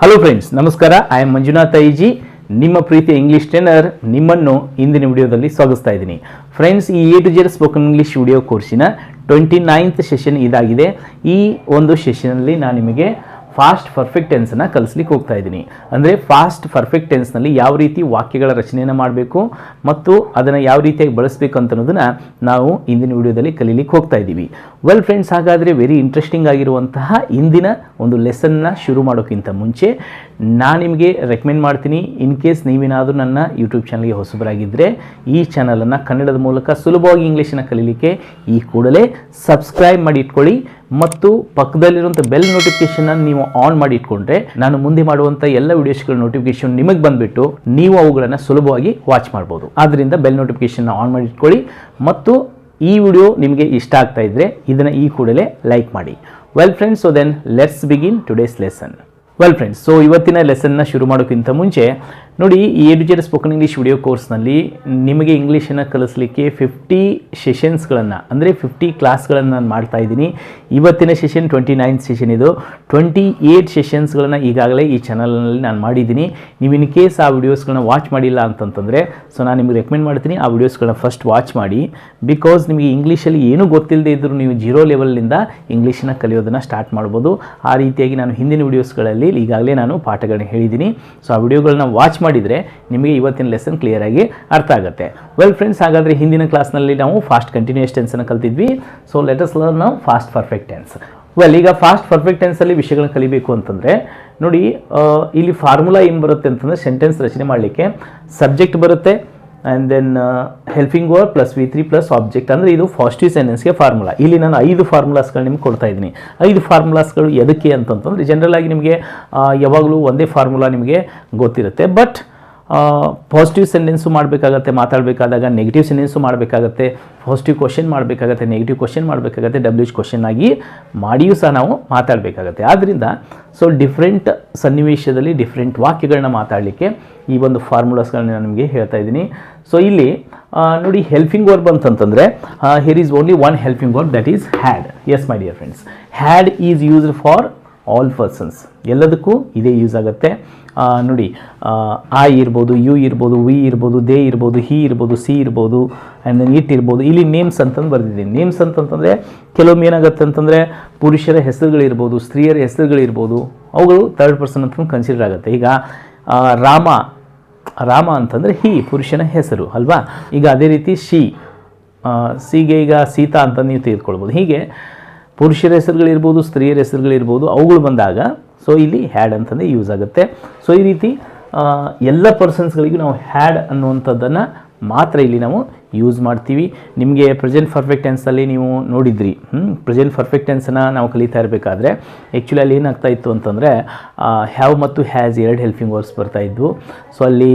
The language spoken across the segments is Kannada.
ಹಲೋ ಫ್ರೆಂಡ್ಸ್ ನಮಸ್ಕಾರ. I am Manjunatha IG. ನಿಮ್ಮ ಪ್ರೀತಿಯ ಇಂಗ್ಲಿಷ್ ಟ್ರೇನರ್ ನಿಮ್ಮನ್ನು ಇಂದಿನ ವಿಡಿಯೋದಲ್ಲಿ ಸ್ವಾಗತಿಸ್ತಾ ಇದ್ದೀನಿ. ಫ್ರೆಂಡ್ಸ್ ಈ A to Z spoken English video ಕೋರ್ಸಿನ twenty ninth session ಇದಾಗಿದೆ. ಈ ಒಂದು ಸೆಷನಲ್ಲಿ ನಾನು ನಿಮಗೆ ಫಾಸ್ಟ್ ಪರ್ಫೆಕ್ಟ್ ಟೆನ್ಸನ್ನು ಕಲಿಸ್ಲಿಕ್ಕೆ ಹೋಗ್ತಾ ಇದ್ದೀನಿ. ಅಂದರೆ ಫಾಸ್ಟ್ ಪರ್ಫೆಕ್ಟ್ ಟೆನ್ಸ್ನಲ್ಲಿ ಯಾವ ರೀತಿ ವಾಕ್ಯಗಳ ರಚನೆಯನ್ನು ಮಾಡಬೇಕು ಮತ್ತು ಅದನ್ನು ಯಾವ ರೀತಿಯಾಗಿ ಬಳಸಬೇಕು ಅಂತ ಅನ್ನೋದನ್ನು ನಾವು ಇಂದಿನ ವಿಡಿಯೋದಲ್ಲಿ ಕಲೀಲಿಕ್ಕೆ ಹೋಗ್ತಾ ಇದ್ದೀವಿ. ವೆಲ್ ಫ್ರೆಂಡ್ಸ್ ಹಾಗಾದರೆ ವೆರಿ ಇಂಟ್ರೆಸ್ಟಿಂಗ್ ಆಗಿರುವಂತಹ ಇಂದಿನ ಒಂದು ಲೆಸನ್ನ ಶುರು ಮಾಡೋಕ್ಕಿಂತ ಮುಂಚೆ ನಾನು ನಿಮಗೆ ರೆಕಮೆಂಡ್ ಮಾಡ್ತೀನಿ. ಇನ್ ಕೇಸ್ ನೀವೇನಾದರೂ ನನ್ನ ಯೂಟ್ಯೂಬ್ ಚಾನಲ್ಗೆ ಹೊಸಬರಾಗಿದ್ದರೆ ಈ ಚಾನಲನ್ನು ಕನ್ನಡದ ಮೂಲಕ ಸುಲಭವಾಗಿ ಇಂಗ್ಲೀಷನ್ನು ಕಲೀಲಿಕ್ಕೆ ಈ ಕೂಡಲೇ ಸಬ್ಸ್ಕ್ರೈಬ್ ಮಾಡಿ ಇಟ್ಕೊಳ್ಳಿ. ಮತ್ತು ಪಕ್ಕದಲ್ಲಿರುವಂಥ ಬೆಲ್ ನೋಟಿಫಿಕೇಶನ್ ನೀವು ಆನ್ ಮಾಡಿ ಇಟ್ಕೊಂಡ್ರೆ ನಾನು ಮುಂದೆ ಮಾಡುವಂಥ ಎಲ್ಲ ವಿಡಿಯೋಸ್ಗಳ ನೋಟಿಫಿಕೇಶನ್ ನಿಮಗೆ ಬಂದ್ಬಿಟ್ಟು ನೀವು ಅವುಗಳನ್ನು ಸುಲಭವಾಗಿ ವಾಚ್ ಮಾಡ್ಬೋದು. ಆದ್ದರಿಂದ ಬೆಲ್ ನೋಟಿಫಿಕೇಶನ್ ಆನ್ ಮಾಡಿ ಇಟ್ಕೊಳ್ಳಿ ಮತ್ತು ಈ ವಿಡಿಯೋ ನಿಮಗೆ ಇಷ್ಟ ಆಗ್ತಾ ಇದ್ದರೆ ಇದನ್ನು ಈ ಕೂಡಲೇ ಲೈಕ್ ಮಾಡಿ. Well friends so then let's begin today's lesson well friends so ಇವತ್ತಿನ ಲೆಸನ್ನ ಶುರು ಮಾಡೋಕ್ಕಿಂತ ಮುಂಚೆ ನೋಡಿ, ಈ ಜೆ ಸ್ಪೋಕನ್ ಇಂಗ್ಲೀಷ್ ವಿಡಿಯೋ ಕೋರ್ಸ್ನಲ್ಲಿ ನಿಮಗೆ ಇಂಗ್ಲೀಷನ್ನು ಕಲಿಸಲಿಕ್ಕೆ ಫಿಫ್ಟಿ ಸೆಷನ್ಸ್ಗಳನ್ನು ಅಂದರೆ ಫಿಫ್ಟಿ ಕ್ಲಾಸ್ಗಳನ್ನು ನಾನು ಮಾಡ್ತಾ ಇದ್ದೀನಿ. ಇವತ್ತಿನ ಸೆಷನ್ ಟ್ವೆಂಟಿ ನೈನ್ ಸೆಷನ್ ಇದು. ಟ್ವೆಂಟಿ ಏಯ್ಟ್ ಸೆಷನ್ಸ್ಗಳನ್ನು ಈಗಾಗಲೇ ಈ ಚಾನಲ್ನಲ್ಲಿ ನಾನು ಮಾಡಿದ್ದೀನಿ. ನೀವು ಇನ್ ಕೇಸ್ ಆ ವಿಡಿಯೋಸ್ಗಳನ್ನ ವಾಚ್ ಮಾಡಿಲ್ಲ ಅಂತಂತಂದರೆ ಸೊ ನಾನು ನಿಮಗೆ ರೆಕಮೆಂಡ್ ಮಾಡ್ತೀನಿ ಆ ವಿಡಿಯೋಸ್ಗಳನ್ನ ಫಸ್ಟ್ ವಾಚ್ ಮಾಡಿ. ಬಿಕಾಸ್ ನಿಮಗೆ ಇಂಗ್ಲೀಷಲ್ಲಿ ಏನೂ ಗೊತ್ತಿಲ್ಲದೆ ಇದ್ದರೂ ನೀವು ಜೀರೋ ಲೆವೆಲ್ನಿಂದ ಇಂಗ್ಲೀಷನ್ನ ಕಲಿಯೋದನ್ನು ಸ್ಟಾರ್ಟ್ ಮಾಡ್ಬೋದು. ಆ ರೀತಿಯಾಗಿ ನಾನು ಹಿಂದಿನ ವಿಡಿಯೋಸ್ಗಳಲ್ಲಿ ಈಗಾಗಲೇ ನಾನು ಪಾಠಗಳನ್ನ ಹೇಳಿದ್ದೀನಿ. ಸೊ ಆ ವಿಡಿಯೋಗಳನ್ನ ವಾಚ್ ಮಾಡಿದರೆ ನಿಮಗೆ ಇವತ್ತಿನ ಲೆಸನ್ ಕ್ಲಿಯರ್ ಆಗಿ ಅರ್ಥ ಆಗುತ್ತೆ. ವೆಲ್ ಫ್ರೆಂಡ್ಸ್ ಹಾಗಾದರೆ ಹಿಂದಿನ ಕ್ಲಾಸ್ನಲ್ಲಿ ನಾವು ಫಾಸ್ಟ್ ಕಂಟಿನ್ಯೂಸ್ ಟೆನ್ಸನ್ನು ಕಲ್ತಿದ್ವಿ. ಸೊ ಲೆಟಸ್ ಲರ್ನ್ ನಾವು ಫಾಸ್ಟ್ ಪರ್ಫೆಕ್ಟ್ ಟೆನ್ಸ್ ವೆಲ್ ಈಗ ಫಾಸ್ಟ್ ಪರ್ಫೆಕ್ಟ್ ಟೆನ್ಸಲ್ಲಿ ವಿಷಯಗಳನ್ನ ಕಲಿಬೇಕು ಅಂತಂದರೆ, ನೋಡಿ ಇಲ್ಲಿ ಫಾರ್ಮುಲಾ ಏನು ಬರುತ್ತೆ ಅಂತಂದರೆ ಸೆಂಟೆನ್ಸ್ ರಚನೆ ಮಾಡಲಿಕ್ಕೆ ಸಬ್ಜೆಕ್ಟ್ ಬರುತ್ತೆ and then helping verb plus V three plus object ಅಂದರೆ ಇದು ಫಾಸ್ಟಿವ್ ಸೆಂಟೆನ್ಸ್ಗೆ ಫಾರ್ಮುಲಾ ಇಲ್ಲಿ ನಾನು ಐದು ಫಾರ್ಮುಲಾಸ್ಗಳು ನಿಮ್ಗೆ ಕೊಡ್ತಾ ಇದ್ದೀನಿ. ಐದು ಫಾರ್ಮುಲಾಸ್ಗಳು ಎದಕ್ಕೆ ಅಂತಂತಂದರೆ ಜನರಲ್ ಆಗಿ ನಿಮಗೆ ಯಾವಾಗಲೂ ಒಂದೇ ಫಾರ್ಮುಲಾ ನಿಮಗೆ ಗೊತ್ತಿರುತ್ತೆ. ಬಟ್ ಪಾಸಿಟಿವ್ ಸೆಂಟೆನ್ಸು ಮಾಡಬೇಕಾಗತ್ತೆ, ಮಾತಾಡಬೇಕಾದಾಗ ನೆಗೆಟಿವ್ ಸೆಂಟೆನ್ಸು ಮಾಡಬೇಕಾಗತ್ತೆ ಪಾಸಿಟಿವ್ ಕ್ವಶನ್ ಮಾಡಬೇಕಾಗತ್ತೆ ನೆಗೆಟಿವ್ ಕ್ವಶನ್ ಮಾಡಬೇಕಾಗತ್ತೆ ಡಬ್ಲ್ಯೂ ಎಚ್ ಕ್ವಶನ್ ಆಗಿ ಮಾಡಿಯೂ ಸಹ ನಾವು ಮಾತಾಡಬೇಕಾಗತ್ತೆ. ಆದ್ದರಿಂದ ಸೊ ಡಿಫ್ರೆಂಟ್ ಸನ್ನಿವೇಶದಲ್ಲಿ ಡಿಫ್ರೆಂಟ್ ವಾಕ್ಯಗಳನ್ನ ಮಾತಾಡಲಿಕ್ಕೆ ಈ ಒಂದು ಫಾರ್ಮುಲಾಸ್ಗಳನ್ನ ನಾನು ನಿಮಗೆ ಹೇಳ್ತಾ ಇದ್ದೀನಿ. ಸೊ ಇಲ್ಲಿ ನೋಡಿ ಹೆಲ್ಪಿಂಗ್ ವರ್ಬ್ ಅಂತಂತಂದರೆ here is only one helping verb that is had yes my dear friends had is used for all persons ಎಲ್ಲದಕ್ಕೂ ಇದೇ ಯೂಸ್ ಆಗುತ್ತೆ. ನೋಡಿ, ಆ ಇರ್ಬೋದು ಯು ಇರ್ಬೋದು ವಿ ಇರ್ಬೋದು ದೇ ಇರ್ಬೋದು ಹಿ ಇರ್ಬೋದು ಸಿ ಇರ್ಬೋದು ಆ್ಯಂಡ್ ದೆನ್ ಇಟ್ ಇರ್ಬೋದು. ಇಲ್ಲಿ ನೇಮ್ಸ್ ಅಂತಂದು ಬರೆದಿದ್ದೀನಿ. ನೇಮ್ಸ್ ಅಂತಂತಂದರೆ, ಕೆಲವೊಮ್ಮೆ ಏನಾಗುತ್ತೆ ಅಂತಂದರೆ ಪುರುಷರ ಹೆಸರುಗಳಿರ್ಬೋದು, ಸ್ತ್ರೀಯರ ಹೆಸರುಗಳಿರ್ಬೋದು, ಅವುಗಳು ಥರ್ಡ್ ಪರ್ಸನ್ ಅಂತ ಕನ್ಸಿಡರ್ ಆಗುತ್ತೆ. ಈಗ ರಾಮ ರಾಮ ಅಂತಂದರೆ ಹಿ, ಪುರುಷನ ಹೆಸರು, ಅಲ್ವಾ? ಈಗ ಅದೇ ರೀತಿ ಶಿ ಸಿಗೆ ಈಗ ಸೀತಾ ಅಂತ ನೀವು ತೆಗೆದುಕೊಳ್ಬೋದು. ಹೀಗೆ ಪುರುಷರ ಹೆಸರುಗಳಿರ್ಬೋದು ಸ್ತ್ರೀಯರ ಹೆಸರುಗಳಿರ್ಬೋದು ಅವುಗಳು ಬಂದಾಗ ಸೊ ಇಲ್ಲಿ ಹ್ಯಾಡ್ ಅಂತಂದರೆ ಯೂಸ್ ಆಗುತ್ತೆ. ಸೊ ಈ ರೀತಿ ಎಲ್ಲ ಪರ್ಸನ್ಸ್ಗಳಿಗೂ ನಾವು ಹ್ಯಾಡ್ ಅನ್ನುವಂಥದ್ದನ್ನು ಮಾತ್ರ ಇಲ್ಲಿ ನಾವು ಯೂಸ್ ಮಾಡ್ತೀವಿ. ನಿಮಗೆ ಪ್ರೆಸೆಂಟ್ ಪರ್ಫೆಕ್ಟ್ ಟೆನ್ಸಲ್ಲಿ ನೀವು ನೋಡಿದ್ರಿ. ಪ್ರೆಸೆಂಟ್ ಪರ್ಫೆಕ್ಟ್ ಟೆನ್ಸನ್ನು ನಾವು ಕಲಿತಾ ಇರಬೇಕಾದ್ರೆ ಆ್ಯಕ್ಚುಲಿ ಅಲ್ಲಿ ಏನಾಗ್ತಾ ಇತ್ತು ಅಂತಂದರೆ ಹ್ಯಾವ್ ಮತ್ತು ಹ್ಯಾಸ್ ಎರಡು ಹೆಲ್ಪಿಂಗ್ ವರ್ಡ್ಸ್ ಬರ್ತಾ ಇದ್ವು. ಸೊ ಅಲ್ಲಿ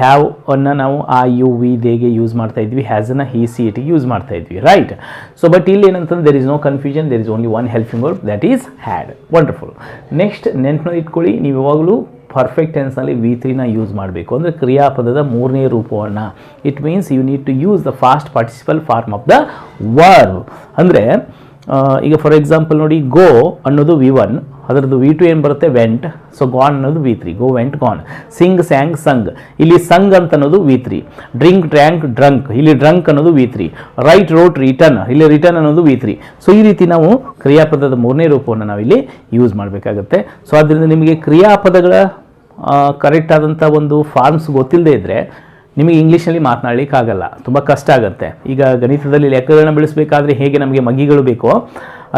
ಹ್ಯಾವ್ ಅನ್ನು ನಾವು ಆ ಯು ವಿ ದೇಗೆ ಯೂಸ್ ಮಾಡ್ತಾ ಇದ್ವಿ. ಹ್ಯಾಸನ್ನು ಹಿ ಸಿ ಇಟಿಗೆ ಯೂಸ್ ಮಾಡ್ತಾ ಇದ್ವಿ. ರೈಟ್ ಸೊ ಬಟ್ ಇಲ್ಲಿ ಏನಂತಂದ್ರೆ there is no confusion there is only one helping word that is had wonderful next ನೆನ್ಪಿನಲ್ಲಿ ಇಟ್ಕೊಳ್ಳಿ. ನೀವು ಯಾವಾಗಲೂ ಪರ್ಫೆಕ್ಟ್ ಟೆನ್ಸ್ನಲ್ಲಿ ವಿ ತ್ರೀನ ಯೂಸ್ ಮಾಡಬೇಕು. ಅಂದರೆ ಕ್ರಿಯಾಪದದ ಮೂರನೇ ರೂಪವನ್ನು. It means you need to use the past participle form of the verb ಅಂದರೆ ಈಗ ಫಾರ್ ಎಕ್ಸಾಂಪಲ್ ನೋಡಿ ಗೋ ಅನ್ನೋದು ವಿ ಒನ್ ಅದರದ್ದು ವಿ ಟು ಏನು ಬರುತ್ತೆ? ವೆಂಟ್ ಸೊ ಗಾನ್ ಅನ್ನೋದು V three go went gone sing sang sung ಇಲ್ಲಿ ಸಂಗ್ ಅಂತ ಅನ್ನೋದು V three drink drank drunk ಇಲ್ಲಿ ಡ್ರಂಕ್ ಅನ್ನೋದು V three write wrote written ಇಲ್ಲಿ ರಿಟರ್ನ್ ಅನ್ನೋದು ವಿ ತ್ರೀ ಸೊ ಈ ರೀತಿ ನಾವು ಕ್ರಿಯಾಪದದ ಮೂರನೇ ರೂಪವನ್ನು ನಾವಿಲ್ಲಿ ಯೂಸ್ ಮಾಡಬೇಕಾಗುತ್ತೆ. ಸೊ ಆದ್ದರಿಂದ ನಿಮಗೆ ಕ್ರಿಯಾಪದಗಳ ಕರೆಕ್ಟ್ ಆದಂಥ ಒಂದು ಫಾರ್ಮ್ಸ್ ಗೊತ್ತಿಲ್ಲದೆ ಇದ್ದರೆ ನಿಮಗೆ ಇಂಗ್ಲೀಷಲ್ಲಿ ಮಾತನಾಡಲಿಕ್ಕೆ ಆಗಲ್ಲ ತುಂಬ ಕಷ್ಟ ಆಗುತ್ತೆ. ಈಗ ಗಣಿತದಲ್ಲಿ ಲೆಕ್ಕಗಳನ್ನ ಬೆಳೆಸಬೇಕಾದ್ರೆ ಹೇಗೆ ನಮಗೆ ಮಗಿಗಳು ಬೇಕೋ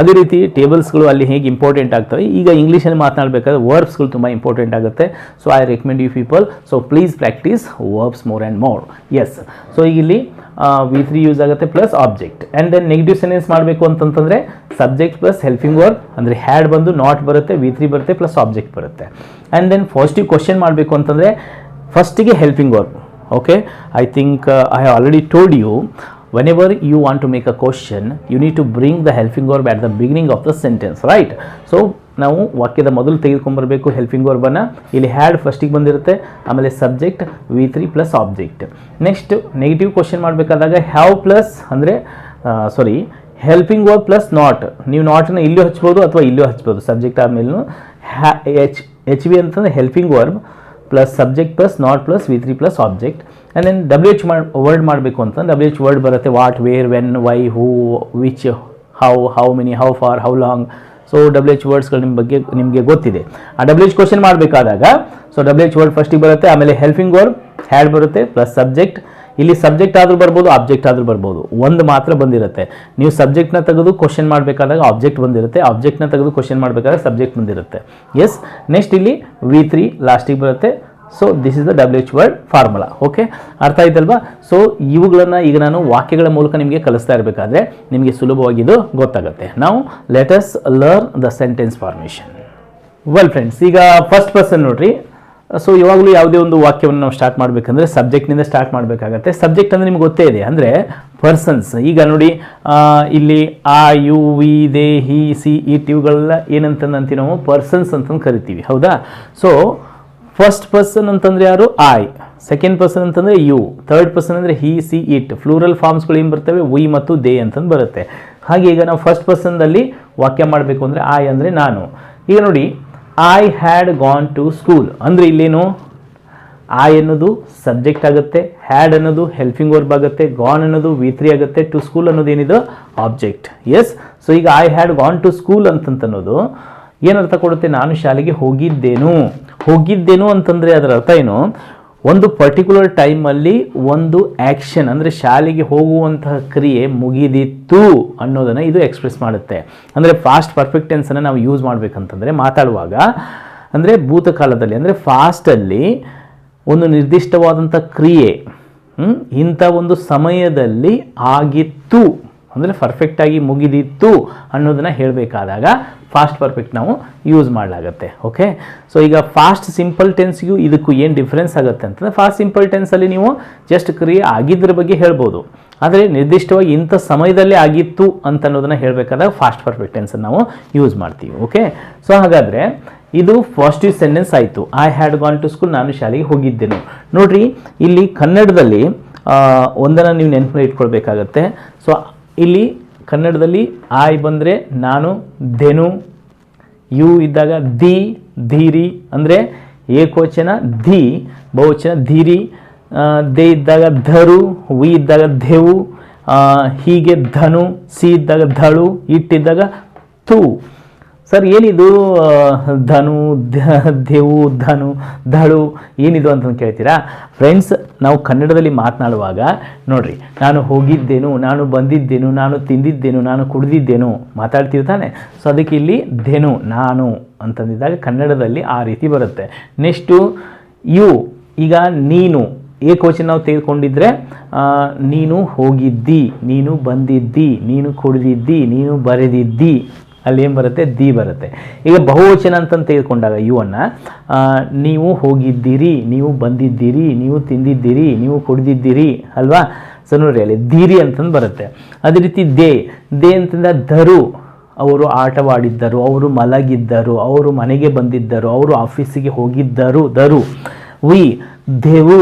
ಅದೇ ರೀತಿ ಟೇಬಲ್ಸ್ಗಳು ಅಲ್ಲಿ ಹೇಗೆ ಇಂಪಾರ್ಟೆಂಟ್ ಆಗ್ತವೆ. ಈಗ ಇಂಗ್ಲೀಷಲ್ಲಿ ಮಾತನಾಡಬೇಕಾದ್ರೆ ವರ್ಬ್ಸ್ಗಳು ತುಂಬ ಇಂಪಾರ್ಟೆಂಟ್ ಆಗುತ್ತೆ. So I recommend you people so please practise verbs more and more yes so ಈಗ ಇಲ್ಲಿ ವಿ ತ್ರೀ ಯೂಸ್ ಆಗುತ್ತೆ plus object and then negative sentence ಮಾಡಬೇಕು ಅಂತಂತಂದರೆ ಸಬ್ಜೆಕ್ಟ್ ಪ್ಲಸ್ ಹೆಲ್ಪಿಂಗ್ ವರ್ಬ್ ಅಂದರೆ ಹ್ಯಾಡ್ ಬಂದು ನಾಟ್ ಬರುತ್ತೆ ವಿ ತ್ರೀ ಬರುತ್ತೆ ಪ್ಲಸ್ ಆಬ್ಜೆಕ್ಟ್ ಬರುತ್ತೆ. ಆ್ಯಂಡ್ ದೆನ್ ಪಾಸಿಟಿವ್ ಕ್ವಶನ್ ಮಾಡಬೇಕು ಅಂತಂದರೆ ಫಸ್ಟಿಗೆ helping verb okay I think I have already told you whenever you want to make a question, you need to bring the helping verb at the beginning of the sentence, right? So, ನಾವು ವಾಕ್ಯದ ಮೊದಲು ತೆಗೆದುಕೊಂಡ್ಬರಬೇಕು ಹೆಲ್ಪಿಂಗ್ ವರ್ಬನ್ನು ಇಲ್ಲಿ ಹ್ಯಾಡ್ ಫಸ್ಟಿಗೆ ಬಂದಿರುತ್ತೆ, ಆಮೇಲೆ subject V three plus object next negative question ಮಾಡಬೇಕಾದಾಗ ಹ್ಯಾವ್ ಪ್ಲಸ್ ಅಂದರೆ sorry helping verb plus not ನೀವು ನಾಟನ್ನು ಇಲ್ಲೂ ಹಚ್ಬೋದು ಅಥವಾ ಇಲ್ಲೂ ಹಚ್ಬೋದು ಸಬ್ಜೆಕ್ಟ್ ಆದಮೇಲೂ ಹ್ಯಾ ಎಚ್ ಎಚ್ ವಿ ಅಂತಂದರೆ helping verb plus subject plus not plus V three plus object and then W H ಮಾಡಿ ವರ್ಡ್ ಮಾಡಬೇಕು ಅಂತಂದ್ರೆ ಡಬ್ಲ್ಯೂ ಎಚ್ ವರ್ಡ್ ಬರುತ್ತೆ what where when why who which how how many how far how long so W H ವರ್ಡ್ಸ್ಗಳು ನಿಮ್ಮ ಬಗ್ಗೆ, ನಿಮಗೆ ಗೊತ್ತಿದೆ. ಆ ಡಬ್ಲ್ಯೂ ಎಚ್ ಕ್ವಶನ್ ಮಾಡಬೇಕಾದಾಗ ಸೊ ಡಬ್ಲ್ಯೂ ಎಚ್ ವರ್ಡ್ ಫಸ್ಟಿಗೆ ಬರುತ್ತೆ, ಆಮೇಲೆ ಹೆಲ್ಪಿಂಗ್ ವರ್ಡ್ ಹ್ಯಾಡ್ ಬರುತ್ತೆ ಪ್ಲಸ್ ಸಬ್ಜೆಕ್ಟ್ ಇಲ್ಲಿ ಸಬ್ಜೆಕ್ಟ್ ಆದರೂ ಬರ್ಬೋದು ಆಬ್ಜೆಕ್ಟ್ ಆದರೂ ಬರ್ಬೋದು. ಒಂದು ಮಾತ್ರ ಬಂದಿರುತ್ತೆ. ನೀವು ಸಬ್ಜೆಕ್ಟ್ನ ತೆಗೆದು ಕ್ವಶನ್ ಮಾಡಬೇಕಾದಾಗ ಆಬ್ಜೆಕ್ಟ್ ಬಂದಿರುತ್ತೆ. ಆಬ್ಜೆಕ್ಟ್ನ ತೆಗೆದು ಕ್ವಶನ್ ಮಾಡಬೇಕಾದ್ರೆ ಸಬ್ಜೆಕ್ಟ್ ಬಂದಿರುತ್ತೆ. ಎಸ್ ನೆಕ್ಸ್ಟ್ ಇಲ್ಲಿ ವಿ ತ್ರೀ ಲಾಸ್ಟಿಗೆ ಬರುತ್ತೆ. So this is the W H word formula okay ಅರ್ಥ ಆಯ್ತಲ್ವಾ? ಸೊ ಇವುಗಳನ್ನು ಈಗ ನಾನು ವಾಕ್ಯಗಳ ಮೂಲಕ ನಿಮಗೆ ಕಲಿಸ್ತಾ ಇರಬೇಕಾದ್ರೆ ನಿಮಗೆ ಸುಲಭವಾಗಿ ಇದು ಗೊತ್ತಾಗುತ್ತೆ. ನಾವು let us learn the sentence formation well friends ಈಗ ಫಸ್ಟ್ ಪರ್ಸನ್ ನೋಡ್ರಿ. ಸೊ ಇವಾಗಲೂ ಯಾವುದೇ ಒಂದು ವಾಕ್ಯವನ್ನು ನಾವು ಸ್ಟಾರ್ಟ್ ಮಾಡಬೇಕಂದ್ರೆ ಸಬ್ಜೆಕ್ಟ್ನಿಂದ ಸ್ಟಾರ್ಟ್ ಮಾಡಬೇಕಾಗತ್ತೆ. ಸಬ್ಜೆಕ್ಟ್ ಅಂದರೆ ನಿಮ್ಗೆ ಗೊತ್ತೇ ಇದೆ. ಅಂದರೆ ಪರ್ಸನ್ಸ್ ಈಗ ನೋಡಿ ಇಲ್ಲಿ I, you, we, they, he, she, it ಇವುಗಳೆಲ್ಲ ಏನಂತಂದು ಅಂತೀವಿ ನಾವು? ಪರ್ಸನ್ಸ್ ಅಂತಂದು ಕರಿತೀವಿ. ಹೌದಾ? ಸೊ ಫಸ್ಟ್ ಪರ್ಸನ್ ಅಂತಂದ್ರೆ ಯಾರು? ಐ ಸೆಕೆಂಡ್ ಪರ್ಸನ್ ಅಂತಂದ್ರೆ ಯು ಥರ್ಡ್ ಪರ್ಸನ್ ಅಂದ್ರೆ ಹಿ ಸಿ ಇಟ್ ಫ್ಲೂರಲ್ ಫಾರ್ಮ್ಸ್ಗಳು ಏನು ಬರ್ತವೆ? ವಿ ಮತ್ತು ದೇ ಅಂತಂದು ಬರುತ್ತೆ. ಹಾಗೆ ಈಗ ನಾವು ಫಸ್ಟ್ ಪರ್ಸನ್ದಲ್ಲಿ ವಾಕ್ಯ ಮಾಡಬೇಕು ಅಂದರೆ ಐ ಅಂದರೆ ನಾನು. ಈಗ ನೋಡಿ I had gone to school ಅಂದರೆ ಇಲ್ಲೇನು? ಐ ಅನ್ನೋದು ಸಬ್ಜೆಕ್ಟ್ ಆಗುತ್ತೆ ಹ್ಯಾಡ್ ಅನ್ನೋದು ಹೆಲ್ಪಿಂಗ್ ವರ್ಬ್ ಆಗುತ್ತೆ ಗಾನ್ ಅನ್ನೋದು ವಿ ತ್ರೀ ಆಗುತ್ತೆ ಟು ಸ್ಕೂಲ್ ಅನ್ನೋದು ಏನಿದೆ? ಆಬ್ಜೆಕ್ಟ್ ಎಸ್ ಸೊ ಈಗ I had gone to school ಅಂತಂತನ್ನೋದು ಏನರ್ಥ ಕೊಡುತ್ತೆ? ನಾನು ಶಾಲೆಗೆ ಹೋಗಿದ್ದೇನು? ಹೋಗಿದ್ದೇನು ಅಂತಂದರೆ ಅದರ ಅರ್ಥ ಏನು ಒಂದು ಪರ್ಟಿಕ್ಯುಲರ್ ಟೈಮಲ್ಲಿ ಒಂದು ಆ್ಯಕ್ಷನ್ ಅಂದರೆ ಶಾಲೆಗೆ ಹೋಗುವಂತಹ ಕ್ರಿಯೆ ಮುಗಿದಿತ್ತು ಅನ್ನೋದನ್ನು ಇದು ಎಕ್ಸ್ಪ್ರೆಸ್ ಮಾಡುತ್ತೆ ಅಂದರೆ ಫಾಸ್ಟ್ ಪರ್ಫೆಕ್ಟ್ ಟೆನ್ಸನ್ನು ನಾವು ಯೂಸ್ ಮಾಡಬೇಕಂತಂದರೆ ಮಾತಾಡುವಾಗ, ಅಂದರೆ ಭೂತಕಾಲದಲ್ಲಿ, ಅಂದರೆ ಫಾಸ್ಟಲ್ಲಿ ಒಂದು ನಿರ್ದಿಷ್ಟವಾದಂಥ ಕ್ರಿಯೆ? ಇಂಥ ಒಂದು ಸಮಯದಲ್ಲಿ ಆಗಿತ್ತು ಅಂದರೆ ಪರ್ಫೆಕ್ಟಾಗಿ ಮುಗಿದಿತ್ತು ಅನ್ನೋದನ್ನು ಹೇಳಬೇಕಾದಾಗ ಫಾಸ್ಟ್ ಪರ್ಫೆಕ್ಟ್ ನಾವು ಯೂಸ್ ಮಾಡಲಾಗತ್ತೆ ಓಕೆ ಸೊ ಈಗ ಫಾಸ್ಟ್ ಸಿಂಪಲ್ ಟೆನ್ಸ್ಗೂ ಇದಕ್ಕೂ ಏನು ಡಿಫ್ರೆನ್ಸ್ ಆಗುತ್ತೆ ಅಂತಂದರೆ ಫಾಸ್ಟ್ ಸಿಂಪಲ್ ಟೆನ್ಸಲ್ಲಿ ನೀವು ಜಸ್ಟ್ ಕ್ರಿಯೆ ಆಗಿದ್ರ ಬಗ್ಗೆ ಹೇಳ್ಬೋದು. ಆದರೆ ನಿರ್ದಿಷ್ಟವಾಗಿ ಇಂಥ ಸಮಯದಲ್ಲೇ ಆಗಿತ್ತು ಅಂತ ಅನ್ನೋದನ್ನು ಹೇಳಬೇಕಾದಾಗ ಫಾಸ್ಟ್ ಪರ್ಫೆಕ್ಟ್ ಟೆನ್ಸನ್ನು ನಾವು ಯೂಸ್ ಮಾಡ್ತೀವಿ ಓಕೆ ಸೊ ಹಾಗಾದರೆ ಇದು ಪಾಸಿಟಿವ್ ಸೆಂಟೆನ್ಸ್ ಆಯಿತು. I had gone to school ನಾನು ಶಾಲೆಗೆ ಹೋಗಿದ್ದೇನೆ. ನೋಡ್ರಿ, ಇಲ್ಲಿ ಕನ್ನಡದಲ್ಲಿ ಒಂದನ್ನು ನೀವು ನೆನಪು ಇಟ್ಕೊಳ್ಬೇಕಾಗತ್ತೆ ಸೊ ಇಲ್ಲಿ ಕನ್ನಡದಲ್ಲಿ ಆಯ್ ಬಂದರೆ ನಾನು, ಧೆನು. ಯು ಇದ್ದಾಗ ದಿ ಧೀರಿ. ಅಂದರೆ ಏಕವಚನ ಧಿ, ಬಹುವಚನ ಧೀರಿ. ದೆ ಇದ್ದಾಗ ಧರು, ವಿ ಇದ್ದಾಗ ಧೆವು. ಹೀಗೆ ಧನು, ಸಿ ಇದ್ದಾಗ ಧಳು ಇಟ್ಟಿದ್ದಾಗ ತು. ಸರ್, ಏನಿದು ಧನು ದೇವು ಧನು, ಧಳು, ಏನಿದು ಅಂತಂದು ಕೇಳ್ತೀರಾ? ಫ್ರೆಂಡ್ಸ್ ನಾವು ಕನ್ನಡದಲ್ಲಿ ಮಾತನಾಡುವಾಗ, ನೋಡ್ರಿ, ನಾನು ಹೋಗಿದ್ದೇನು, ನಾನು ಬಂದಿದ್ದೇನು, ನಾನು ತಿಂದಿದ್ದೇನು, ನಾನು ಕುಡಿದಿದ್ದೇನು, ಮಾತಾಡ್ತೀವಿ ತಾನೆ? ಸೊ ಅದಕ್ಕೆ ಇಲ್ಲಿ ಧೆನು, ನಾನು ಅಂತಂದಿದ್ದಾಗ ಕನ್ನಡದಲ್ಲಿ ಆ ರೀತಿ ಬರುತ್ತೆ. ನೆಕ್ಸ್ಟು ಯು, ಈಗ ನೀನು ಏಕವಚನ ನಾವು ತೆಗೆದುಕೊಂಡಿದ್ರೆ ನೀನು ಹೋಗಿದ್ದಿ, ನೀನು ಬಂದಿದ್ದಿ, ನೀನು ಕುಡಿದಿದ್ದಿ, ನೀನು ಬರೆದಿದ್ದಿ. ಅಲ್ಲಿ ಏನು ಬರುತ್ತೆ? ದಿ ಬರುತ್ತೆ. ಈಗ ಬಹುವಚನ ಅಂತಂದು ತೆಗೆದುಕೊಂಡಾಗ ಇವನ್ನು ನೀವು ಹೋಗಿದ್ದೀರಿ, ನೀವು ಬಂದಿದ್ದೀರಿ, ನೀವು ತಿಂದಿದ್ದೀರಿ, ನೀವು ಕುಡಿದಿದ್ದೀರಿ, ಅಲ್ವಾ? ಸೊ ನೋಡ್ರಿ, ಅಲ್ಲಿ ದೀರಿ ಅಂತಂದು ಬರುತ್ತೆ. ಅದೇ ರೀತಿ ದೇ ದೇ ಅಂತಂದ ಧರು. ಅವರು ಆಟವಾಡಿದ್ದರು, ಅವರು ಮಲಗಿದ್ದರು, ಅವರು ಮನೆಗೆ ಬಂದಿದ್ದರು, ಅವರು ಆಫೀಸಿಗೆ ಹೋಗಿದ್ದರು ದರು ವಿ, ದೇವು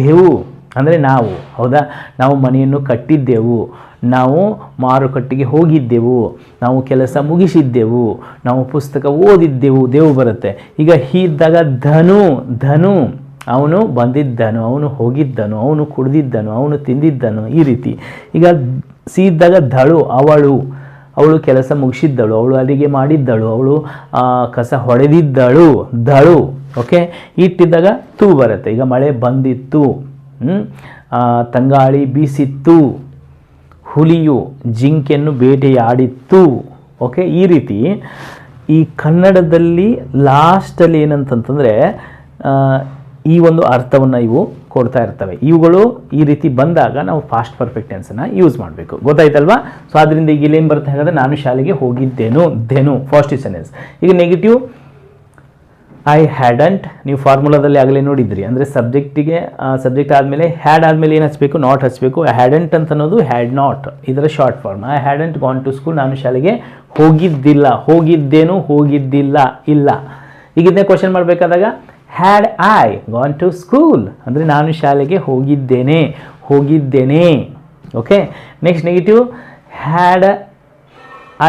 ದೇವು. ಅಂದರೆ ನಾವು, ಹೌದಾ? ನಾವು ಮನೆಯನ್ನು ಕಟ್ಟಿದ್ದೆವು. ನಾವು ಮಾರುಕಟ್ಟೆಗೆ ಹೋಗಿದ್ದೆವು. ನಾವು ಕೆಲಸ ಮುಗಿಸಿದ್ದೆವು. ನಾವು ಪುಸ್ತಕ ಓದಿದ್ದೆವು. ದೇವು ಬರುತ್ತೆ. ಈಗ ಹೀದ್ದಾಗ ಧನು ಧನು. ಅವನು ಬಂದಿದ್ದನು, ಅವನು ಹೋಗಿದ್ದನು, ಅವನು ಕುಡಿದಿದ್ದನು, ಅವನು ತಿಂದಿದ್ದನು ಈ ರೀತಿ. ಈಗ ಸೀದ್ದಾಗ ಧಳು ಅವಳು. ಅವಳು ಕೆಲಸ ಮುಗಿಸಿದ್ದಳು, ಅವಳು ಅಡಿಗೆ ಮಾಡಿದ್ದಳು, ಅವಳು ಕಸ ಹೊಡೆದಿದ್ದಳು ಧಳು ಓಕೆ ಇಟ್ಟಿದ್ದಾಗ ತೂ ಬರುತ್ತೆ. ಈಗ ಮಳೆ ಬಂದಿತ್ತು. ತಂಗಾಳಿ ಬೀಸಿತ್ತು. ಹುಲಿಯು ಜಿಂಕೆಯನ್ನು ಬೇಟೆಯಾಡಿತ್ತು. ಓಕೆ ಈ ರೀತಿ ಈ ಕನ್ನಡದಲ್ಲಿ ಲಾಸ್ಟಲ್ಲಿ ಏನಂತಂತಂದರೆ ಈ ಒಂದು ಅರ್ಥವನ್ನು ಇವು ಕೊಡ್ತಾ ಇರ್ತವೆ. ಇವುಗಳು ಈ ರೀತಿ ಬಂದಾಗ ನಾವು ಫಾಸ್ಟ್ ಪರ್ಫೆಕ್ಟ್ ಟೆನ್ಸನ್ನು ಯೂಸ್ ಮಾಡಬೇಕು. ಗೊತ್ತಾಯ್ತಲ್ವಾ? ಸೊ ಅದರಿಂದ ಈಗ ಇಲ್ಲೇನು ಬರುತ್ತೆ ಹಾಗಾದ್ರೆ ನಾನು ಶಾಲೆಗೆ ಹೋಗಿದ್ದೇನು, ಧೆನು ಫಾಸ್ಟ್ ಸೆನೆನ್ಸ್ ಈಗ ನೆಗೆಟಿವ್ ಐ ಹ್ಯಾಡಂಟ್ ನೀವು ಫಾರ್ಮುಲಾದಲ್ಲಿ ಆಗಲೇ ನೋಡಿದ್ರಿ. ಅಂದರೆ ಸಬ್ಜೆಕ್ಟಿಗೆ ಸಬ್ಜೆಕ್ಟ್ ಆದಮೇಲೆ ಹ್ಯಾಡ್ ಆದಮೇಲೆ ಏನು ಹಚ್ಚಬೇಕು ನಾಟ್ ಹಚ್ಚಬೇಕು ಹ್ಯಾಡಂಟ್ ಅಂತ ಅನ್ನೋದು ಹ್ಯಾಡ್ ನಾಟ್ ಇದರ short form I hadn't gone to school ನಾನು ಶಾಲೆಗೆ ಹೋಗಿದ್ದಿಲ್ಲ. ಹೋಗಿದ್ದೇನು, ಹೋಗಿದ್ದಿಲ್ಲ, ಇಲ್ಲ. ಈಗ ಇದನ್ನೇ ಕ್ವಶನ್ ಮಾಡಬೇಕಾದಾಗ had I gone to school ಅಂದರೆ ನಾನು ಶಾಲೆಗೆ ಹೋಗಿದ್ದೇನೆ ಹೋಗಿದ್ದೇನೆ. Okay next negative had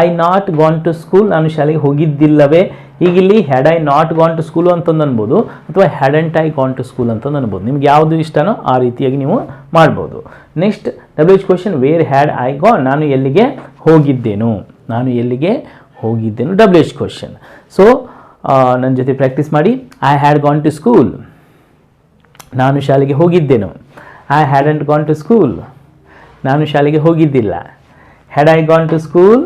I not gone to school ನಾನು ಶಾಲೆಗೆ ಹೋಗಿದ್ದಿಲ್ಲವೇ? ಈಗ ಇಲ್ಲಿ had I not gone to school ಅಂತಂದು ಅನ್ಬೋದು, ಅಥವಾ and I gone to school ಅಂತಂದು ಅನ್ಬೋದು. ನಿಮ್ಗೆ ಯಾವುದು ಇಷ್ಟನೋ ಆ ರೀತಿಯಾಗಿ ನೀವು ಮಾಡ್ಬೋದು. Next W H question where had I gone ನಾನು ಎಲ್ಲಿಗೆ ಹೋಗಿದ್ದೇನು? ನಾನು ಎಲ್ಲಿಗೆ ಹೋಗಿದ್ದೇನು? ಡಬ್ಲ್ಯೂ ಎಚ್ ಕ್ವಶನ್ ಸೊ ನನ್ನ ಜೊತೆ ಪ್ರಾಕ್ಟೀಸ್ ಮಾಡಿ. I had gone to school ನಾನು ಶಾಲೆಗೆ ಹೋಗಿದ್ದೇನು? I had and gone to school ನಾನು ಶಾಲೆಗೆ ಹೋಗಿದ್ದಿಲ್ಲ. Had I gone to school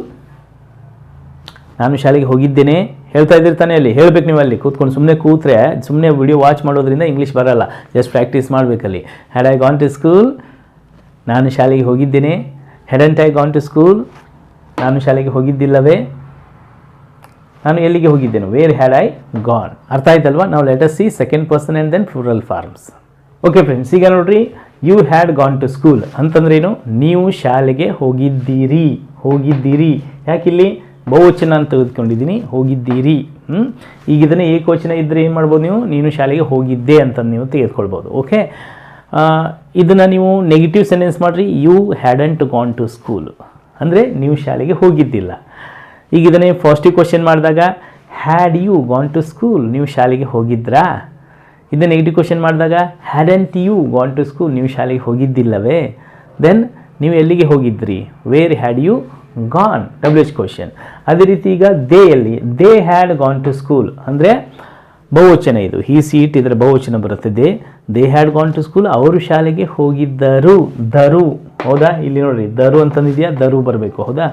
ನಾನು ಶಾಲೆಗೆ ಹೋಗಿದ್ದೇನೆ. ಹೇಳ್ತಾ ಇದ್ದೀರಿ ತಾನೇ ಅಲ್ಲಿ. ಹೇಳ್ಬೇಕು ನೀವು ಅಲ್ಲಿ. ಕೂತ್ಕೊಂಡು ಸುಮ್ಮನೆ ಕೂತ್ರೆ ಸುಮ್ಮನೆ ವಿಡಿಯೋ ವಾಚ್ ಮಾಡೋದ್ರಿಂದ ಇಂಗ್ಲೀಷ್ ಬರಲ್ಲ. Just practice ಮಾಡಬೇಕಲ್ಲಿ had I gone to school ನಾನು ಶಾಲೆಗೆ ಹೋಗಿದ್ದೇನೆ. Hadn't I gone to school ನಾನು ಶಾಲೆಗೆ ಹೋಗಿದ್ದಿಲ್ಲವೇ? ನಾನು ಎಲ್ಲಿಗೆ ಹೋಗಿದ್ದೇನೆ? ವೇರ್ ಹ್ಯಾಡ್ ಐ ಗಾನ್ ಅರ್ಥ ಆಯ್ತಲ್ವಾ? ನಾವು later see second person and then plural forms okay friends ಈಗ ನೋಡ್ರಿ. You had gone to school ಅಂತಂದ್ರೇನು? ನೀವು ಶಾಲೆಗೆ ಹೋಗಿದ್ದೀರಿ. ಹೋಗಿದ್ದೀರಿ. ಯಾಕಿಲ್ಲಿ? ಬಹುವಚನ ಅಂತ ತೆಗೆದುಕೊಂಡಿದ್ದೀನಿ. ಹೋಗಿದ್ದೀರಿ. ಹ್ಞೂ ಈಗ ಇದನ್ನು ಏಕವಚನ ಇದ್ದರೆ ಏನು ಮಾಡ್ಬೋದು ನೀವು? ನೀನು ಶಾಲೆಗೆ ಹೋಗಿದ್ದೆ ಅಂತ ನೀವು ತೆಗೆದುಕೊಳ್ಬೋದು. ಓಕೆ ಇದನ್ನು ನೀವು ನೆಗೆಟಿವ್ ಸೆಂಟೆನ್ಸ್ ಮಾಡಿರಿ. You hadn't gone to school ಅಂದರೆ ನೀವು ಶಾಲೆಗೆ ಹೋಗಿದ್ದಿಲ್ಲ. ಈಗ ಇದನ್ನೇ ಫಸ್ಟಿಗೆ ಕ್ವಶನ್ ಮಾಡಿದಾಗ had you gone to school ನೀವು ಶಾಲೆಗೆ ಹೋಗಿದ್ರಾ? ಇದು ನೆಗೆಟಿವ್ ಕ್ವಶನ್ ಮಾಡಿದಾಗ hadn't you gone to school ನೀವು ಶಾಲೆಗೆ ಹೋಗಿದ್ದಿಲ್ಲವೇ? ದೆನ್ ನೀವು ಎಲ್ಲಿಗೆ ಹೋಗಿದ್ರಿ? Where had you gone W H question ಅದೇ ರೀತಿ ಈಗ ದೇ ಅಲ್ಲಿ they had gone to school ಅಂದರೆ ಬಹುವಚನ ಇದು. ಈ ಸೀಟ್ ಇದರ ಬಹುವಚನ ಬರುತ್ತೆ. They they had gone to school ಅವರು ಶಾಲೆಗೆ ಹೋಗಿದ್ದರು. ದರು. ಹೌದಾ? ಇಲ್ಲಿ ನೋಡಿ. ದರು ಅಂತಂದಿದೆಯಾ? ದರು ಬರಬೇಕು. ಹೌದಾ?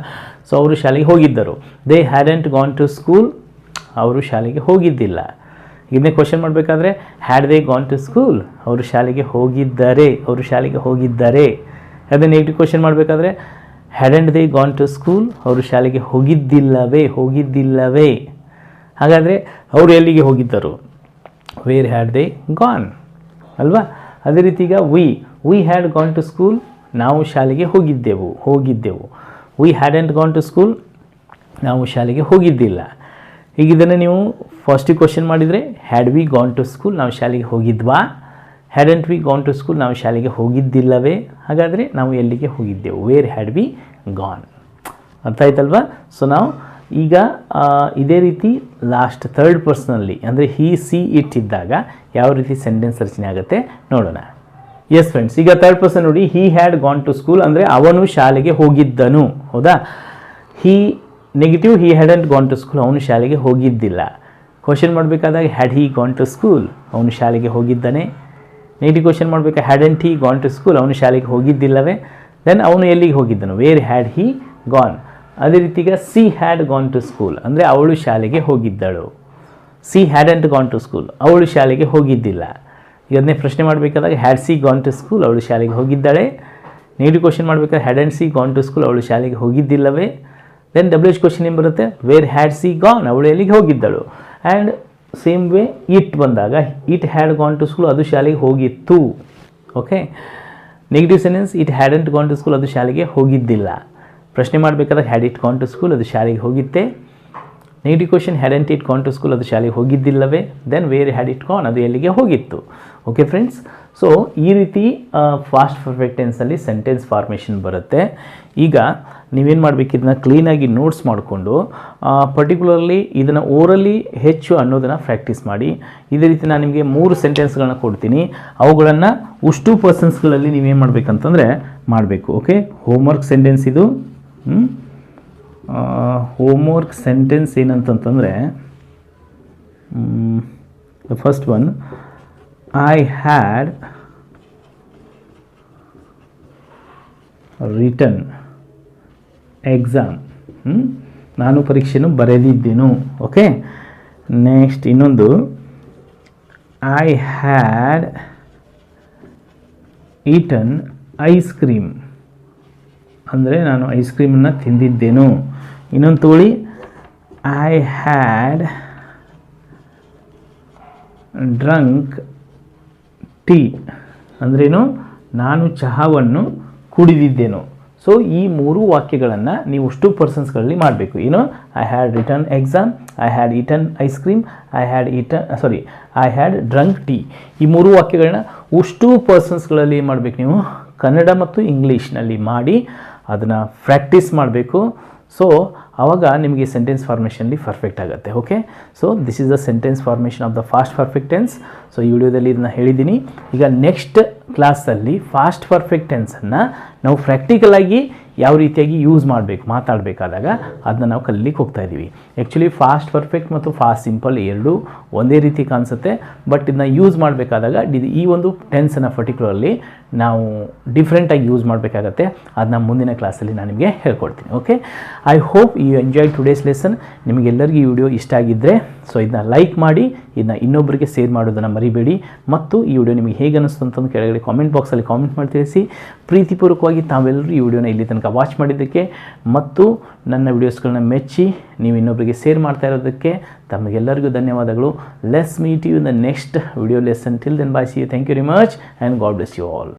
ಸೊ ಅವರು ಶಾಲೆಗೆ ಹೋಗಿದ್ದರು. They hadn't gone to school ಅವರು ಶಾಲೆಗೆ ಹೋಗಿದ್ದಿಲ್ಲ. ಇದನ್ನೇ ಕ್ವಶನ್ ಮಾಡಬೇಕಾದ್ರೆ had they gone to school ಅವರು ಶಾಲೆಗೆ ಹೋಗಿದ್ದಾರೆ. ಅವರು ಶಾಲೆಗೆ ಹೋಗಿದ್ದಾರೆ. ಅದೇ ನೆಗೆಟಿವ್ ಕ್ವಶನ್ ಮಾಡಬೇಕಾದ್ರೆ hadn't they gone to school ಅವರು ಶಾಲೆಗೆ ಹೋಗಿದ್ದಿಲ್ಲವೇ? ಹೋಗಿದ್ದಿಲ್ಲವೇ? ಹಾಗಾದರೆ ಅವರು ಎಲ್ಲಿಗೆ ಹೋಗಿದ್ದರು? ವೇರ್ ಹ್ಯಾಡ್ ದೇ ಗಾನ್ ಅಲ್ವಾ? ಅದೇ ರೀತಿ ಈಗ we we had gone to school ನಾವು ಶಾಲೆಗೆ ಹೋಗಿದ್ದೆವು ಹೋಗಿದ್ದೆವು. We hadn't gone to school ನಾವು ಶಾಲೆಗೆ ಹೋಗಿದ್ದಿಲ್ಲ. ಈಗ ಇದನ್ನು ನೀವು ಫಸ್ಟಿಗೆ ಕ್ವಶನ್ ಮಾಡಿದರೆ had we gone to school ನಾವು ಶಾಲೆಗೆ ಹೋಗಿದ್ವಾ? Hadn't we gone to school ನಾವು ಶಾಲೆಗೆ ಹೋಗಿದ್ದಿಲ್ಲವೇ? ಹಾಗಾದರೆ ನಾವು ಎಲ್ಲಿಗೆ ಹೋಗಿದ್ದೆವು? ವೇರ್ ಹ್ಯಾಡ್ ವಿ ಗಾನ್ ಅರ್ಥ ಆಯ್ತಲ್ವಾ ಸೊ ನಾವು ಈಗ ಇದೇ ರೀತಿ ಲಾಸ್ಟ್ ಥರ್ಡ್ ಪರ್ಸನಲ್ಲಿ ಅಂದರೆ ಹಿ ಸಿ ಇಟ್ ಇದ್ದಾಗ ಯಾವ ರೀತಿ ಸೆಂಟೆನ್ಸ್ ರಚನೆ ಆಗುತ್ತೆ? ನೋಡೋಣ. ಎಸ್ ಫ್ರೆಂಡ್ಸ್ ಈಗ ಥರ್ಡ್ ಪರ್ಸನ್ ನೋಡಿ he had gone to school ಅಂದರೆ ಅವನು ಶಾಲೆಗೆ ಹೋಗಿದ್ದನು. ಹೌದಾ? He negative he and gone to school ಅವನು ಶಾಲೆಗೆ ಹೋಗಿದ್ದಿಲ್ಲ. ಕ್ವಶನ್ ಮಾಡಬೇಕಾದಾಗ had he gone to school ಅವನು ಶಾಲೆಗೆ ಹೋಗಿದ್ದಾನೆ? Negative question had hadn't he gone to school ಅವನು ಶಾಲೆಗೆ ಹೋಗಿದ್ದಿಲ್ಲವೇ? ದೆನ್ ಅವನು ಎಲ್ಲಿಗೆ ಹೋಗಿದ್ದನು? ವೇರ್ ಹ್ಯಾಡ್ ಹಿ ಗಾನ್ ಅದೇ ರೀತಿ ಈಗ she had gone to school ಅಂದರೆ ಅವಳು ಶಾಲೆಗೆ ಹೋಗಿದ್ದಳು. She hadn't gone to school ಅವಳು ಶಾಲೆಗೆ ಹೋಗಿದ್ದಿಲ್ಲ. ಈಗ ಅದನ್ನೇ ಪ್ರಶ್ನೆ ಮಾಡಬೇಕಾದಾಗ had she gone to school ಅವಳು ಶಾಲೆಗೆ ಹೋಗಿದ್ದಾಳೆ. ನೆಗೆಟಿವ್ ಕ್ವಶನ್ ಮಾಡಬೇಕಾದ್ರೆ had and she gone to school ಅವಳು ಶಾಲೆಗೆ ಹೋಗಿದ್ದಿಲ್ಲವೇ? ದೆನ್ ಡಬ್ಲ್ಯೂ ಎಚ್ ಕ್ವಶನ್ ಏನು ಬರುತ್ತೆ? ವೇರ್ ಹ್ಯಾಡ್ ಸಿ ಗಾನ್ ಅವಳು ಎಲ್ಲಿಗೆ ಹೋಗಿದ್ದಳು? ಆ್ಯಂಡ್ ಸೇಮ್ ವೇ ಇಟ್ ಬಂದಾಗ it had gone to school ಅದು ಶಾಲೆಗೆ ಹೋಗಿತ್ತು. Okay negative sentence it hadn't gone to school ಅದು ಶಾಲೆಗೆ ಹೋಗಿದ್ದಿಲ್ಲ. ಪ್ರಶ್ನೆ ಮಾಡಬೇಕಾದಾಗ had it gone to school ಅದು ಶಾಲೆಗೆ ಹೋಗಿತ್ತೆ negative question hadn't it gone to school ಅದು ಶಾಲೆಗೆ ಹೋಗಿದ್ದಿಲ್ಲವೇ? Then where had it gone ಅದು ಎಲ್ಲಿಗೆ ಹೋಗಿತ್ತು? ಓಕೆ ಫ್ರೆಂಡ್ಸ್ ಸೊ ಈ ರೀತಿ ಫಾಸ್ಟ್ ಪರ್ಫೆಕ್ಟೆನ್ಸಲ್ಲಿ ಸೆಂಟೆನ್ಸ್ ಫಾರ್ಮೇಷನ್ ಬರುತ್ತೆ. ಈಗ ನೀವೇನು ಮಾಡಬೇಕು? ಇದನ್ನ ಕ್ಲೀನಾಗಿ ನೋಟ್ಸ್ ಮಾಡಿಕೊಂಡು ಪರ್ಟಿಕ್ಯುಲರ್ಲಿ ಇದನ್ನು ಓರಲಿ ಹೆಚ್ಚು ಅನ್ನೋದನ್ನು ಪ್ರಾಕ್ಟೀಸ್ ಮಾಡಿ. ಇದೇ ರೀತಿ ನಾನು ನಿಮಗೆ ಮೂರು ಸೆಂಟೆನ್ಸ್ಗಳನ್ನ ಕೊಡ್ತೀನಿ. ಅವುಗಳನ್ನು ಉಷ್ಟು ಪರ್ಸನ್ಸ್ಗಳಲ್ಲಿ ನೀವೇನು ಮಾಡಬೇಕಂತಂದರೆ ಮಾಡಬೇಕು ಓಕೆ ಹೋಮ್ವರ್ಕ್ ಸೆಂಟೆನ್ಸ್ ಇದು, home? Homework sentence ಏನಂತಂತಂದರೆ the first one I had written exam ನಾನು ಪರೀಕ್ಷೆನೂ ಬರೆದಿದ್ದೇನು. ಓಕೆ ನೆಕ್ಸ್ಟ್ ಇನ್ನೊಂದು. I had eaten ice cream ಅಂದರೆ ನಾನು ಐಸ್ ಕ್ರೀಮನ್ನು ತಿಂದಿದ್ದೇನು. ಇನ್ನೊಂದು ತೋಳಿ ಐ ಹ್ಯಾಡ್ ಡ್ರಂಕ್ ಟೀ ಅಂದ್ರೇನು? ನಾನು ಚಹಾವನ್ನು ಕುಡಿದಿದ್ದೇನು. ಸೊ ಈ ಮೂರು ವಾಕ್ಯಗಳನ್ನು ನೀವು ಟು ಪರ್ಸನ್ಸ್ಗಳಲ್ಲಿ ಮಾಡಬೇಕು. ಏನು I had written exam I had eaten ice cream I had eaten sorry I had drunk tea ಈ ಮೂರು ವಾಕ್ಯಗಳನ್ನ ಉಷ್ಟು ಪರ್ಸನ್ಸ್ಗಳಲ್ಲಿ ಮಾಡಬೇಕು ನೀವು. ಕನ್ನಡ ಮತ್ತು ಇಂಗ್ಲೀಷ್ನಲ್ಲಿ ಮಾಡಿ, ಅದನ್ನು ಪ್ರಾಕ್ಟೀಸ್ ಮಾಡಬೇಕು. ಸೊ ಆವಾಗ ನಿಮಗೆ ಸೆಂಟೆನ್ಸ್ ಫಾರ್ಮೇಷನ್ಲಿ ಪರ್ಫೆಕ್ಟ್ ಆಗುತ್ತೆ okay so this is the sentence formation of the past perfect tense so ಈ ವಿಡಿಯೋದಲ್ಲಿ ಇದನ್ನು ಹೇಳಿದ್ದೀನಿ ಈಗ ನೆಕ್ಸ್ಟ್ ಕ್ಲಾಸಲ್ಲಿ ಫಾಸ್ಟ್ ಪರ್ಫೆಕ್ಟ್ ಟೆನ್ಸನ್ನು ನಾವು ಪ್ರಾಕ್ಟಿಕಲಾಗಿ ಯಾವ ರೀತಿಯಾಗಿ ಯೂಸ್ ಮಾಡಬೇಕು, ಮಾತಾಡಬೇಕಾದಾಗ ಅದನ್ನ ನಾವು ಕಲೀಲಿಕ್ಕೆ ಹೋಗ್ತಾ ಇದ್ದೀವಿ. ಆ್ಯಕ್ಚುಲಿ ಫಾಸ್ಟ್ ಪರ್ಫೆಕ್ಟ್ ಮತ್ತು ಫಾಸ್ಟ್ ಸಿಂಪಲ್ ಎರಡೂ ಒಂದೇ ರೀತಿ ಕಾಣಿಸುತ್ತೆ. ಬಟ್ ಇದನ್ನ ಯೂಸ್ ಮಾಡಬೇಕಾದಾಗ ಈ ಒಂದು ಟೆನ್ಸನ್ನು ಪರ್ಟಿಕ್ಯುಲರ್ಲಿ ನಾವು ಡಿಫ್ರೆಂಟಾಗಿ ಯೂಸ್ ಮಾಡಬೇಕಾಗತ್ತೆ. ಅದನ್ನ ಮುಂದಿನ ಕ್ಲಾಸಲ್ಲಿ ನಾನು ನಿಮಗೆ ಹೇಳ್ಕೊಡ್ತೀನಿ okay I hope you enjoy today's lesson ನಿಮಗೆಲ್ಲರಿಗೂ ಈ ವಿಡಿಯೋ ಇಷ್ಟ ಆಗಿದ್ದರೆ ಸೊ ಇದನ್ನ ಲೈಕ್ ಮಾಡಿ, ಇದನ್ನ ಇನ್ನೊಬ್ಬರಿಗೆ ಶೇರ್ ಮಾಡೋದನ್ನು ಮರಿಬೇಡಿ. ಮತ್ತು ಈ ವಿಡಿಯೋ ನಿಮಗೆ ಹೇಗೆ ಅನಿಸ್ತು ಅಂತಂದು ಕೆಳಗಡೆ ಕಾಮೆಂಟ್ ಬಾಕ್ಸಲ್ಲಿ ಕಾಮೆಂಟ್ ಮಾಡಿ ತಿಳಿಸಿ. ಪ್ರೀತಿಪೂರ್ವಕವಾಗಿ ತಾವೆಲ್ಲರೂ ಈ ವಿಡಿಯೋನ ಇಲ್ಲಿ ತನಕ ವಾಚ್ ಮಾಡಿದ್ದಕ್ಕೆ ಮತ್ತು ನನ್ನ ವಿಡಿಯೋಸ್ಗಳನ್ನ ಮೆಚ್ಚಿ ನೀವು ಇನ್ನೊಬ್ಬರಿಗೆ ಶೇರ್ ಮಾಡ್ತಾ ಇರೋದಕ್ಕೆ ತಮಗೆಲ್ಲರಿಗೂ ಧನ್ಯವಾದಗಳು. Let's meet you in the next video lesson till then bye see you thank you very much and God bless you all